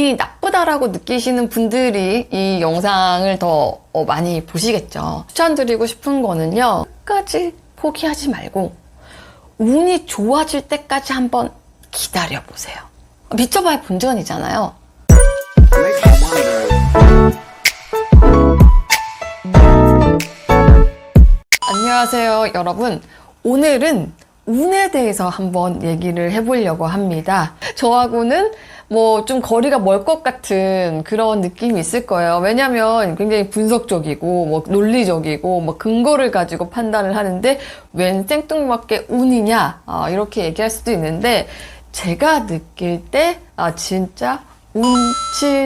운이 나쁘다라고 느끼시는 분들이 이 영상을 더 어, 많이 보시겠죠. 추천드리고 싶은 거는요. 끝까지 포기하지 말고 운이 좋아질 때까지 한번 기다려 보세요. 미쳐봐야 본전이잖아요. 안녕하세요, 여러분. 오늘은 운에 대해서 한번 얘기를 해보려고 합니다. 저하고는 뭐 좀 거리가 멀 것 같은 그런 느낌이 있을 거예요. 왜냐면 굉장히 분석적이고 뭐 논리적이고 뭐 근거를 가지고 판단을 하는데 웬 생뚱맞게 운이냐 아, 이렇게 얘기할 수도 있는데 제가 느낄 때 아, 진짜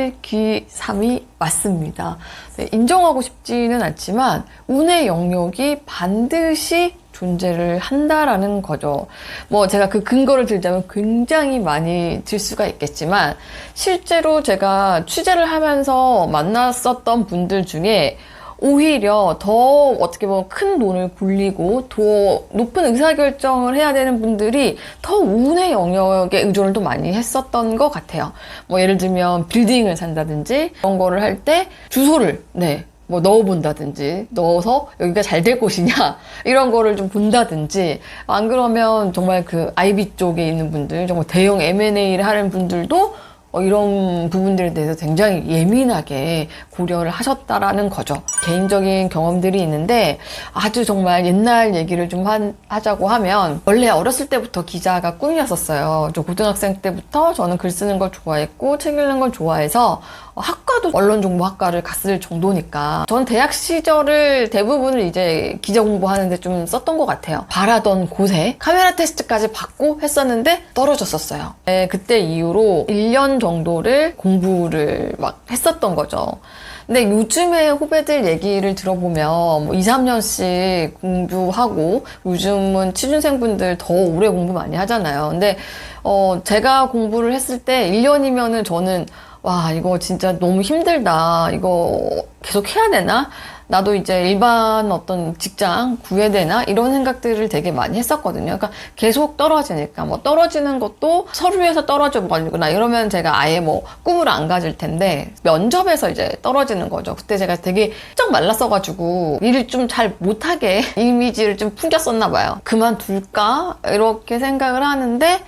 운칠귀삼이 맞습니다. 네, 인정하고 싶지는 않지만 운의 영역이 반드시 존재를 한다라는 거죠. 뭐 제가 그 근거를 들자면 굉장히 많이 들 수가 있겠지만 실제로 제가 취재를 하면서 만났었던 분들 중에 오히려 더 어떻게 보면 큰 돈을 굴리고 더 높은 의사결정을 해야 되는 분들이 더 운의 영역에 의존을 또 많이 했었던 것 같아요. 뭐 예를 들면 빌딩을 산다든지 그런 거를 할 때 주소를 네. 뭐 넣어본다든지 넣어서 여기가 잘 될 곳이냐 이런 거를 좀 본다든지 안 그러면 정말 그 IB 쪽에 있는 분들 정말 대형 M&A를 하는 분들도 어, 이런 부분들에 대해서 굉장히 예민하게 고려를 하셨다라는 거죠. 개인적인 경험들이 있는데 아주 정말 옛날 얘기를 좀 한- 하자고 하면 원래 어렸을 때부터 기자가 꿈이었었어요. 저 고등학생 때부터 저는 글 쓰는 걸 좋아했고 책 읽는 걸 좋아해서 어, 학과도 언론정보학과를 갔을 정도니까 저는 대학 시절을 대부분을 이제 기자 공부하는데 좀 썼던 것 같아요. 바라던 곳에 카메라 테스트까지 받고 했었는데 떨어졌었어요. 네, 그때 이후로 1년 정도를 공부를 막 했었던 거죠. 근데 요즘에 후배들 얘기를 들어보면 뭐 2, 3년씩 공부하고 요즘은 취준생분들 더 오래 공부 많이 하잖아요. 근데 어 제가 공부를 했을 때 1년이면은 저는 와 이거 진짜 너무 힘들다. 이거 계속 해야 되나? 나도 이제 일반 어떤 직장 구해야 되나 이런 생각들을 되게 많이 했었거든요. 그러니까 계속 떨어지니까 뭐 떨어지는 것도 서류에서 떨어져 버리거나 이러면 제가 아예 뭐 꿈을 안 가질 텐데 면접에서 이제 떨어지는 거죠. 그때 제가 되게 쩍 말랐어가지고 일을 좀 잘 못하게 이미지를 좀 풍겼었나 봐요. 그만둘까 이렇게 생각을 하는데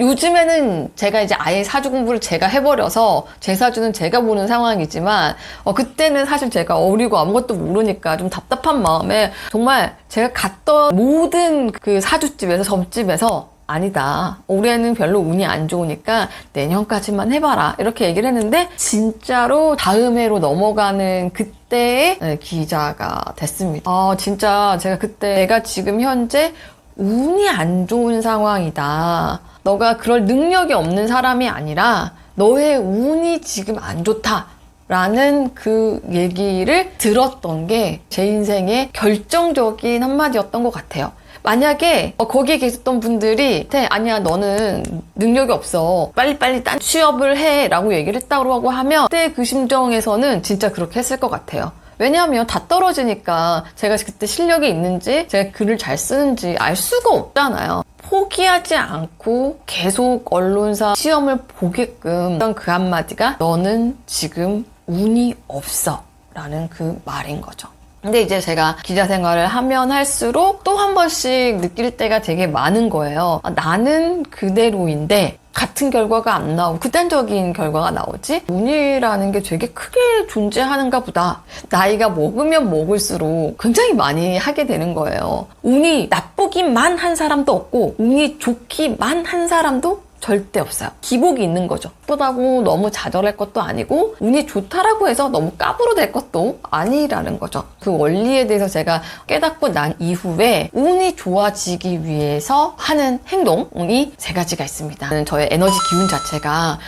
요즘에는 제가 이제 아예 사주 공부를 제가 해버려서 제 사주는 제가 보는 상황이지만 어, 그때는 사실 제가 어리고 아무것도 모르니까 좀 답답한 마음에 정말 제가 갔던 모든 그 사주집에서 점집에서 아니다. 올해는 별로 운이 안 좋으니까 내년까지만 해봐라. 이렇게 얘기를 했는데 진짜로 다음 해로 넘어가는 그때의 네, 기자가 됐습니다. 아 진짜 제가 그때 내가 지금 현재 운이 안 좋은 상황이다. 너가 그럴 능력이 없는 사람이 아니라 너의 운이 지금 안 좋다. 라는 그 얘기를 들었던 게 제 인생의 결정적인 한마디였던 것 같아요. 만약에 어, 거기에 계셨던 분들이 네, 아니야 너는 능력이 없어 빨리빨리 딴 취업을 해 라고 얘기를 했다고 하면 그때 그 심정에서는 진짜 그렇게 했을 것 같아요. 왜냐하면 다 떨어지니까 제가 그때 실력이 있는지 제가 글을 잘 쓰는지 알 수가 없잖아요. 포기하지 않고 계속 언론사 시험을 보게끔 했던 그 한마디가 너는 지금 운이 없어 라는 그 말인 거죠. 근데 이제 제가 기자 생활을 하면 할수록 또 한 번씩 느낄 때가 되게 많은 거예요. 아, 나는 그대로인데 같은 결과가 안 나오고 극단적인 결과가 나오지? 운이라는 게 되게 크게 존재하는가 보다. 나이가 먹으면 먹을수록 굉장히 많이 하게 되는 거예요. 운이 나쁘기만 한 사람도 없고 운이 좋기만 한 사람도 절대 없어요. 기복이 있는 거죠. 보다고 너무 좌절할 것도 아니고 운이 좋다라고 해서 너무 까부로 될 것도 아니라는 거죠. 그 원리에 대해서 제가 깨닫고 난 이후에 운이 좋아지기 위해서 하는 행동이 세 가지가 있습니다. 저의 에너지 기운 자체가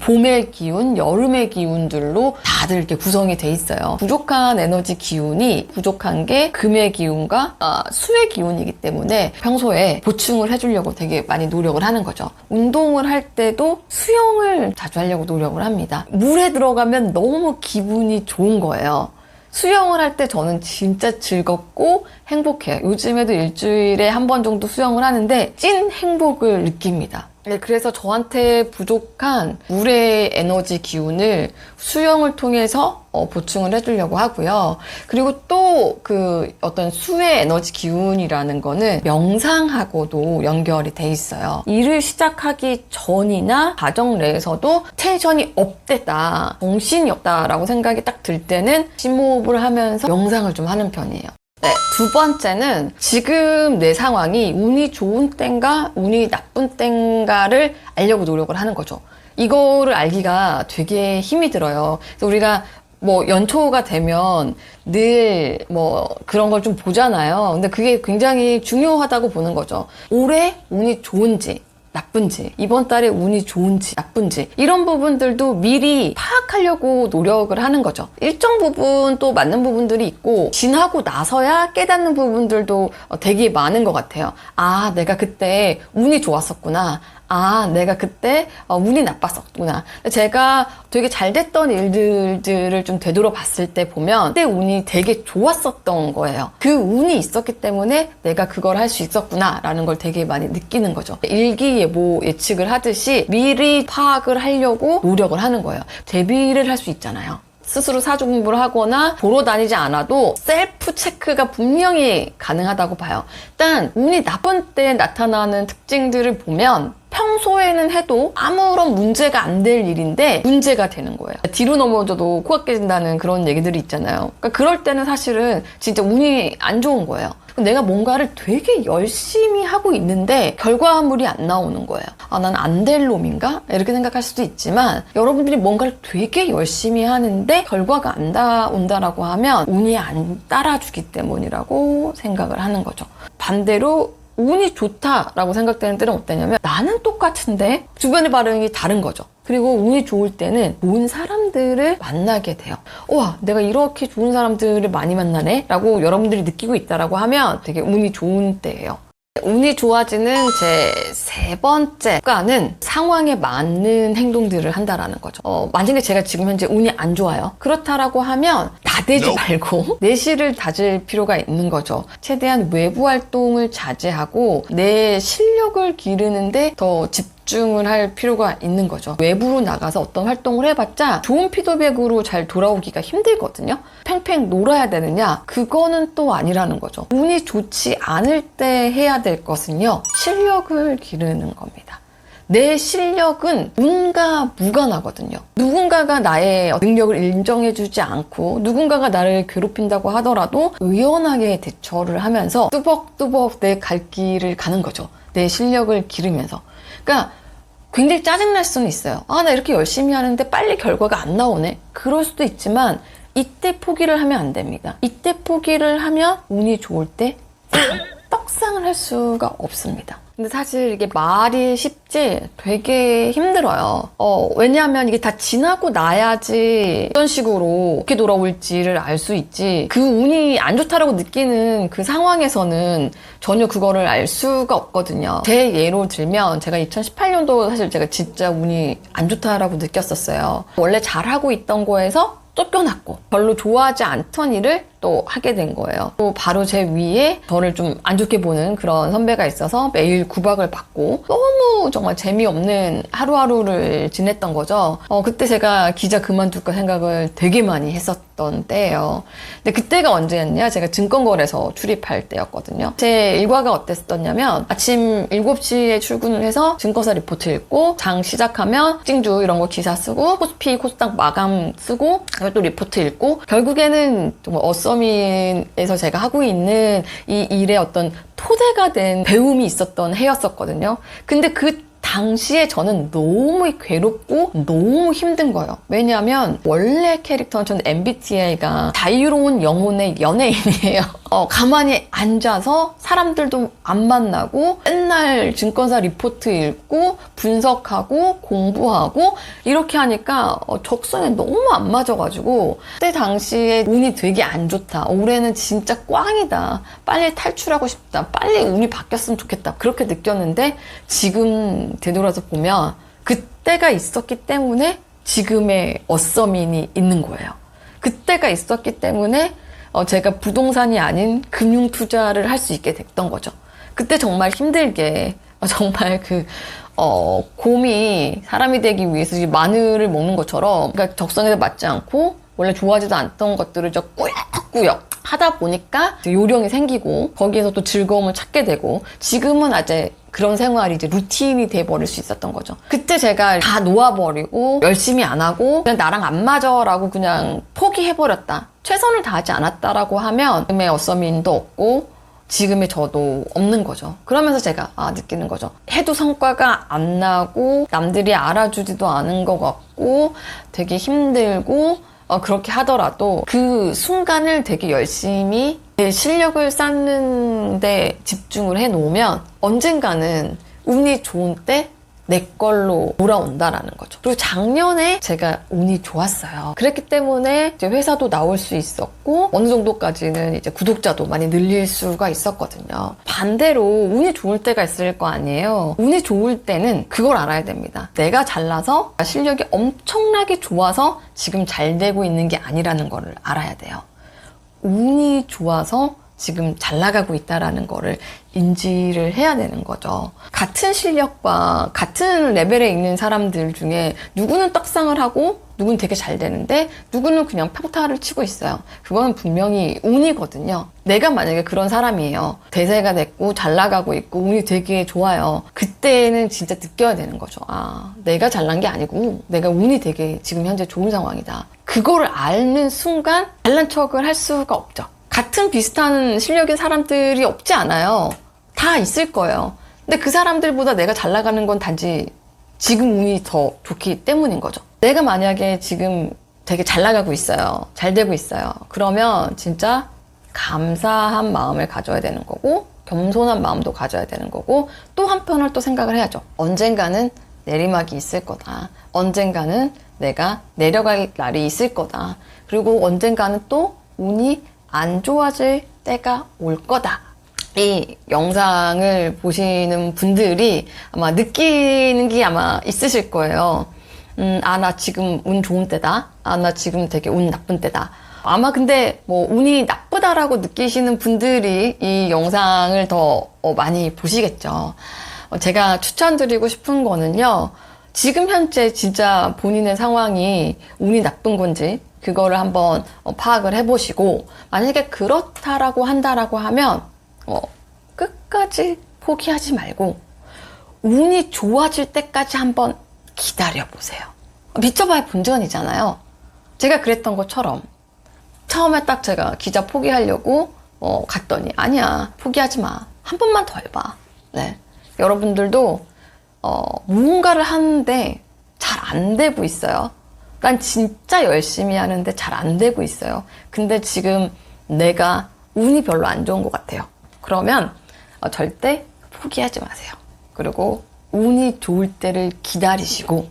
봄의 기운, 여름의 기운들로 다들 이렇게 구성이 돼 있어요. 부족한 에너지 기운이 부족한 게 금의 기운과 아, 수의 기운이기 때문에 평소에 보충을 해주려고 되게 많이 노력을 하는 거죠. 운동을 할 때도 수영을 자주 하려고 노력을 합니다. 물에 들어가면 너무 기분이 좋은 거예요. 수영을 할 때 저는 진짜 즐겁고 행복해요. 요즘에도 일주일에 한 번 정도 수영을 하는데 찐 행복을 느낍니다. 네, 그래서 저한테 부족한 물의 에너지 기운을 수영을 통해서 어, 보충을 해주려고 하고요. 그리고 또 그 어떤 수의 에너지 기운이라는 거는 명상하고도 연결이 돼 있어요. 일을 시작하기 전이나 가정 내에서도 텐션이 업됐다, 정신이 없다라고 생각이 딱 들 때는 심호흡을 하면서 명상을 좀 하는 편이에요. 네, 두 번째는 지금 내 상황이 운이 좋은 땐가 운이 나쁜 땐가를 알려고 노력을 하는 거죠. 이거를 알기가 되게 힘이 들어요. 그래서 우리가 뭐 연초가 되면 늘 뭐 그런 걸 좀 보잖아요. 근데 그게 굉장히 중요하다고 보는 거죠. 올해 운이 좋은지 나쁜지, 이번 달에 운이 좋은지, 나쁜지, 이런 부분들도 미리 파악하려고 노력을 하는 거죠. 일정 부분 또 맞는 부분들이 있고, 지나고 나서야 깨닫는 부분들도 어, 되게 많은 것 같아요. 아, 내가 그때 운이 좋았었구나. 아, 내가 그때 어, 운이 나빴었구나. 제가 되게 잘 됐던 일들을 좀 되돌아 봤을 때 보면 그때 운이 되게 좋았었던 거예요. 그 운이 있었기 때문에 내가 그걸 할 수 있었구나라는 걸 되게 많이 느끼는 거죠. 일기예보 예측을 하듯이 미리 파악을 하려고 노력을 하는 거예요. 대비를 할 수 있잖아요. 스스로 사주 공부를 하거나 보러 다니지 않아도 셀프 체크가 분명히 가능하다고 봐요. 일단 운이 나쁜 때 나타나는 특징들을 보면 평소에는 해도 아무런 문제가 안 될 일인데 문제가 되는 거예요. 뒤로 넘어져도 코가 깨진다는 그런 얘기들이 있잖아요. 그러니까 그럴 때는 사실은 진짜 운이 안 좋은 거예요. 내가 뭔가를 되게 열심히 하고 있는데 결과물이 안 나오는 거예요. 아, 난 안 될 놈인가? 이렇게 생각할 수도 있지만 여러분들이 뭔가를 되게 열심히 하는데 결과가 안 나온다라고 하면 운이 안 따라주기 때문이라고 생각을 하는 거죠. 반대로 운이 좋다라고 생각되는 때는 어떠냐면 나는 똑같은데 주변의 반응이 다른 거죠. 그리고 운이 좋을 때는 좋은 사람들을 만나게 돼요. 와, 내가 이렇게 좋은 사람들을 많이 만나네? 라고 여러분들이 느끼고 있다라고 하면 되게 운이 좋은 때예요. 운이 좋아지는 제 세 번째가는 상황에 맞는 행동들을 한다라는 거죠. 어, 만약에 제가 지금 현재 운이 안 좋아요. 그렇다라고 하면 나대지 말고 내실을 다질 필요가 있는 거죠. 최대한 외부 활동을 자제하고 내 실력을 기르는데 더 집중을 할 필요가 있는 거죠. 외부로 나가서 어떤 활동을 해봤자 좋은 피드백으로 잘 돌아오기가 힘들거든요. 팽팽 놀아야 되느냐? 그거는 또 아니라는 거죠. 운이 좋지 않을 때 해야 될 것은요. 실력을 기르는 겁니다. 내 실력은 운과 무관하거든요. 누군가가 나의 능력을 인정해주지 않고 누군가가 나를 괴롭힌다고 하더라도 의연하게 대처를 하면서 뚜벅뚜벅 내 갈 길을 가는 거죠. 내 실력을 기르면서. 그러니까 굉장히 짜증날 수는 있어요. 아, 나 이렇게 열심히 하는데 빨리 결과가 안 나오네. 그럴 수도 있지만 이때 포기를 하면 안 됩니다. 이때 포기를 하면 운이 좋을 때 떡상을 할 수가 없습니다. 근데 사실 이게 말이 쉽지 되게 힘들어요. 어, 왜냐하면 이게 다 지나고 나야지 어떤 식으로 어떻게 돌아올지를 알 수 있지. 그 운이 안 좋다라고 느끼는 그 상황에서는 전혀 그거를 알 수가 없거든요. 제 예로 들면 제가 2018년도 사실 제가 진짜 운이 안 좋다라고 느꼈었어요. 원래 잘하고 있던 거에서 쫓겨났고 별로 좋아하지 않던 일을 또 하게 된 거예요. 또 바로 제 위에 저를 좀 안 좋게 보는 그런 선배가 있어서 매일 구박을 받고 너무 정말 재미없는 하루하루를 지냈던 거죠. 어, 그때 제가 기자 그만둘까 생각을 되게 많이 했었던 때예요. 근데 그때가 언제였냐? 제가 증권거래소 출입할 때였거든요. 제 일과가 어땠었냐면 아침 7시에 출근을 해서 증권사 리포트 읽고 장 시작하면 찡주 이런 거 기사 쓰고 코스피 코스닥 마감 쓰고 또 리포트 읽고 결국에는 정말 어 서민에서 제가 하고 있는 이 일의 어떤 토대가 된 배움이 있었던 해였었거든요. 근데 그 당시에 저는 너무 괴롭고 너무 힘든 거예요. 왜냐하면 원래 캐릭터는 저는 MBTI가 자유로운 영혼의 연예인이에요. 어, 가만히 앉아서 사람들도 안 만나고 맨날 증권사 리포트 읽고 분석하고 공부하고 이렇게 하니까 어, 적성에 너무 안 맞아가지고 그때 당시에 운이 되게 안 좋다. 올해는 진짜 꽝이다. 빨리 탈출하고 싶다. 빨리 운이 바뀌었으면 좋겠다. 그렇게 느꼈는데 지금 되돌아서 보면 그때가 있었기 때문에 지금의 어서민이 있는 거예요. 그때가 있었기 때문에 어, 제가 부동산이 아닌 금융 투자를 할 수 있게 됐던 거죠. 그때 정말 힘들게 어, 정말 그 어, 곰이 사람이 되기 위해서 이 마늘을 먹는 것처럼, 그러니까 적성에 맞지 않고, 원래 좋아하지도 않던 것들을 저 꾸역꾸역 하다 보니까 요령이 생기고, 거기에서 또 즐거움을 찾게 되고, 지금은 아직 그런 생활이 이제 루틴이 돼버릴 수 있었던 거죠. 그때 제가 다 놓아버리고, 열심히 안 하고, 그냥 나랑 안 맞아라고 그냥 포기해버렸다. 최선을 다하지 않았다라고 하면, 지금의 어서민도 없고, 지금의 저도 없는 거죠. 그러면서 제가 아 느끼는 거죠. 해도 성과가 안 나고 남들이 알아주지도 않은 것 같고 되게 힘들고 어, 그렇게 하더라도 그 순간을 되게 열심히 내 실력을 쌓는데 집중을 해 놓으면 언젠가는 운이 좋은 때 내 걸로 돌아온다라는 거죠. 그리고 작년에 제가 운이 좋았어요. 그랬기 때문에 이제 회사도 나올 수 있었고 어느 정도까지는 이제 구독자도 많이 늘릴 수가 있었거든요. 반대로 운이 좋을 때가 있을 거 아니에요. 운이 좋을 때는 그걸 알아야 됩니다. 내가 잘나서 실력이 엄청나게 좋아서 지금 잘 되고 있는 게 아니라는 거를 알아야 돼요. 운이 좋아서 지금 잘 나가고 있다라는 거를 인지를 해야 되는 거죠. 같은 실력과 같은 레벨에 있는 사람들 중에 누구는 떡상을 하고 누구는 되게 잘 되는데 누구는 그냥 평타를 치고 있어요. 그거는 분명히 운이거든요. 내가 만약에 그런 사람이에요. 대세가 됐고 잘 나가고 있고 운이 되게 좋아요. 그때는 진짜 느껴야 되는 거죠. 아, 내가 잘난 게 아니고 내가 운이 되게 지금 현재 좋은 상황이다. 그거를 알는 순간 잘난 척을 할 수가 없죠. 같은 비슷한 실력의 사람들이 없지 않아요. 다 있을 거예요. 근데 그 사람들보다 내가 잘 나가는 건 단지 지금 운이 더 좋기 때문인 거죠. 내가 만약에 지금 되게 잘 나가고 있어요. 잘 되고 있어요. 그러면 진짜 감사한 마음을 가져야 되는 거고, 겸손한 마음도 가져야 되는 거고, 또 한편을 또 생각을 해야죠. 언젠가는 내리막이 있을 거다. 언젠가는 내가 내려갈 날이 있을 거다. 그리고 언젠가는 또 운이 안 좋아질 때가 올 거다. 이 영상을 보시는 분들이 아마 느끼는 게 아마 있으실 거예요. 음, 아, 나 지금 운 좋은 때다. 아, 나 지금 되게 운 나쁜 때다. 아마 근데 뭐 운이 나쁘다라고 느끼시는 분들이 이 영상을 더 어, 많이 보시겠죠. 어, 제가 추천드리고 싶은 거는요. 지금 현재 진짜 본인의 상황이 운이 나쁜 건지 그거를 한번 어, 파악을 해보시고 만약에 그렇다라고 한다라고 하면 어, 끝까지 포기하지 말고 운이 좋아질 때까지 한번 기다려보세요. 미쳐봐야 본전이잖아요. 제가 그랬던 것처럼 처음에 딱 제가 기자 포기하려고 어, 갔더니 아니야 포기하지 마. 한 번만 더 해봐. 네. 여러분들도 어, 무언가를 하는데 잘 안 되고 있어요. 난 진짜 열심히 하는데 잘 안 되고 있어요. 근데 지금 내가 운이 별로 안 좋은 것 같아요. 그러면 어, 절대 포기하지 마세요. 그리고 운이 좋을 때를 기다리시고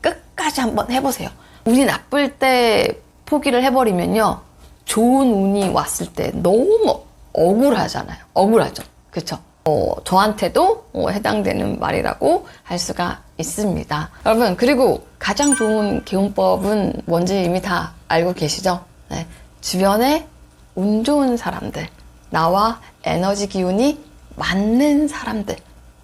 끝까지 한번 해보세요. 운이 나쁠 때 포기를 해버리면요. 좋은 운이 왔을 때 너무 억울하잖아요. 억울하죠. 그쵸? 어, 저한테도 어, 해당되는 말이라고 할 수가 있습니다. 여러분, 그리고 가장 좋은 개운법은 뭔지 이미 다 알고 계시죠? 네. 주변에 운 좋은 사람들, 나와 에너지 기운이 맞는 사람들,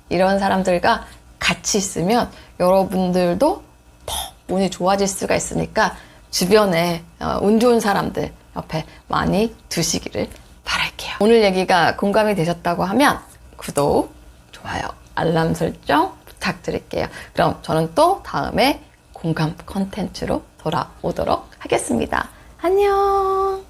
이런 사람들과 같이 있으면 여러분들도 더 운이 좋아질 수가 있으니까 주변에 어, 운 좋은 사람들 옆에 많이 두시기를 바랄게요. 오늘 얘기가 공감이 되셨다고 하면 구독, 좋아요, 알람 설정 부탁드릴게요. 그럼 저는 또 다음에 공감 컨텐츠로 돌아오도록 하겠습니다. 안녕!